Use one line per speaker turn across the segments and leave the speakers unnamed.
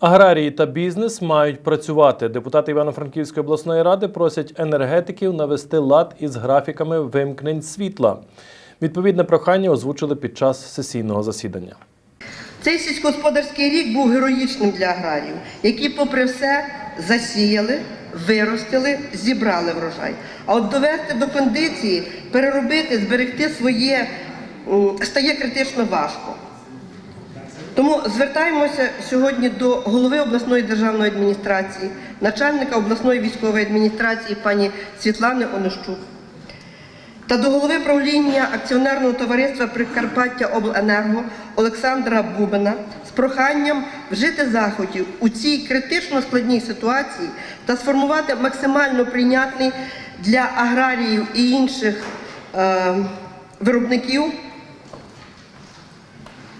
Аграрії та бізнес мають працювати. Депутати Івано-Франківської обласної ради просять енергетиків навести лад із графіками вимкнень світла. Відповідне прохання озвучили під час сесійного засідання.
Цей сільськогосподарський рік був героїчним для аграріїв, які, попри все, засіяли, виростили, зібрали врожай. А от довести до кондиції, переробити, зберегти своє стає критично важко. Тому звертаємося сьогодні до голови обласної державної адміністрації, начальника обласної військової адміністрації пані Світлани Онищук та до голови правління акціонерного товариства Прикарпаття Обленерго Олександра Бубина з проханням вжити заходів у цій критично складній ситуації та сформувати максимально прийнятний для аграріїв і інших е, виробників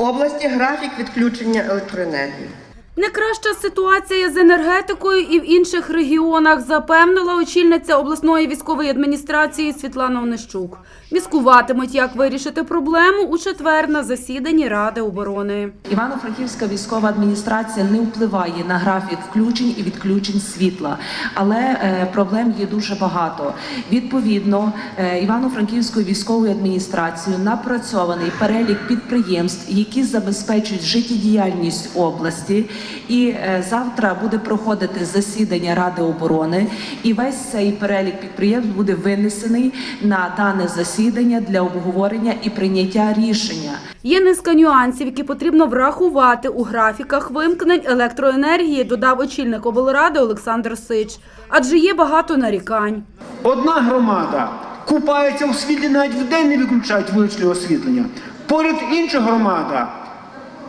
області графік відключення електроенергії.
Не краща ситуація з енергетикою і в інших регіонах, запевнила очільниця обласної військової адміністрації Світлана Онищук. Міскуватимуть, як вирішити проблему у четвер на засіданні Ради оборони.
Івано-Франківська військова адміністрація не впливає на графік включень і відключень світла, але е, проблем є дуже багато. Відповідно, е, Івано-Франківською військовою адміністрацією напрацьований перелік підприємств, які забезпечують життєдіяльність області. І е, завтра буде проходити засідання Ради оборони, і весь цей перелік підприємств буде винесений на дане засідання для обговорення і прийняття рішення.
Є низка нюансів, які потрібно врахувати у графіках вимкнень електроенергії, додав очільник облради Олександр Сич. Адже є багато нарікань.
Одна громада купається у світлі, навіть вдень не виключають вуличне освітлення. Поряд інша громада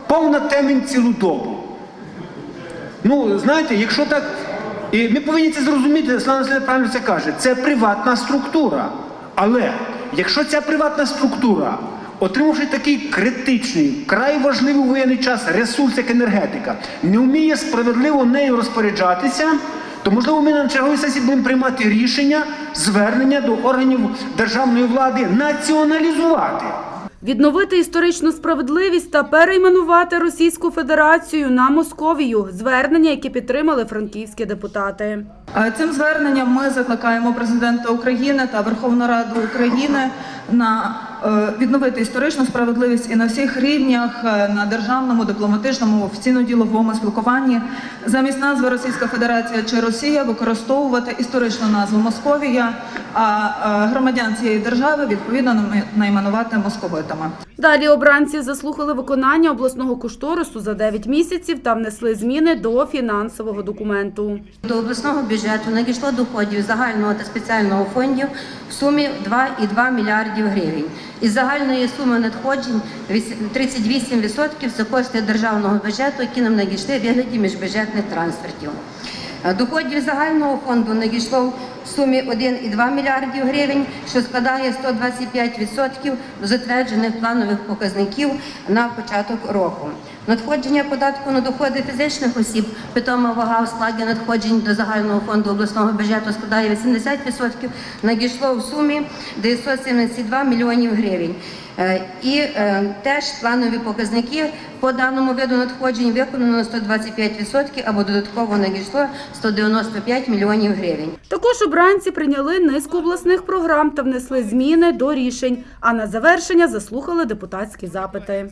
повна темень цілу добу. Ну, знаєте, якщо так. І ми повинні це зрозуміти, Слава правильно це каже, це приватна структура. Але якщо ця приватна структура, отримавши такий критичний, вкрай важливий воєнний час ресурс, як енергетика, не вміє справедливо нею розпоряджатися, то можливо ми на черговій сесії будемо приймати рішення, звернення до органів державної влади націоналізувати.
Відновити історичну справедливість та перейменувати Російську Федерацію на Московію. Звернення, які підтримали франківські депутати.
Е, Цим зверненням ми закликаємо президента України та Верховну Раду України на е, відновити історичну справедливість і на всіх рівнях е, на державному, дипломатичному, офіційно-діловому спілкуванні замість назви Російська Федерація чи Росія використовувати історичну назву Московія, а громадян цієї держави відповідно найме- найменувати московитами.
Далі обранці заслухали виконання обласного кошторису за 9 місяців та внесли зміни до фінансового документу.
До обласного бюджету надійшло доходів загального та спеціального фондів в сумі 2,2 мільярдів гривень. Із загальної суми надходжень 38% це кошти державного бюджету, які нам надійшли в вигляді міжбюджетних трансфертів. Е, Доходів загального фонду надійшло в сумі 1,2 мільярдів гривень, що складає 125% до затверджених планових показників на початок року. Надходження податку на доходи фізичних осіб, питома вага у складі надходжень до загального фонду обласного бюджету складає 80%, надійшло в сумі 972 мільйонів гривень. Е, І е, теж планові показники по даному виду надходжень виконано на 125% або додатково надійшло 195 мільйонів гривень.
Також обранці прийняли низку обласних програм та внесли зміни до рішень. А на завершення заслухали депутатські запити.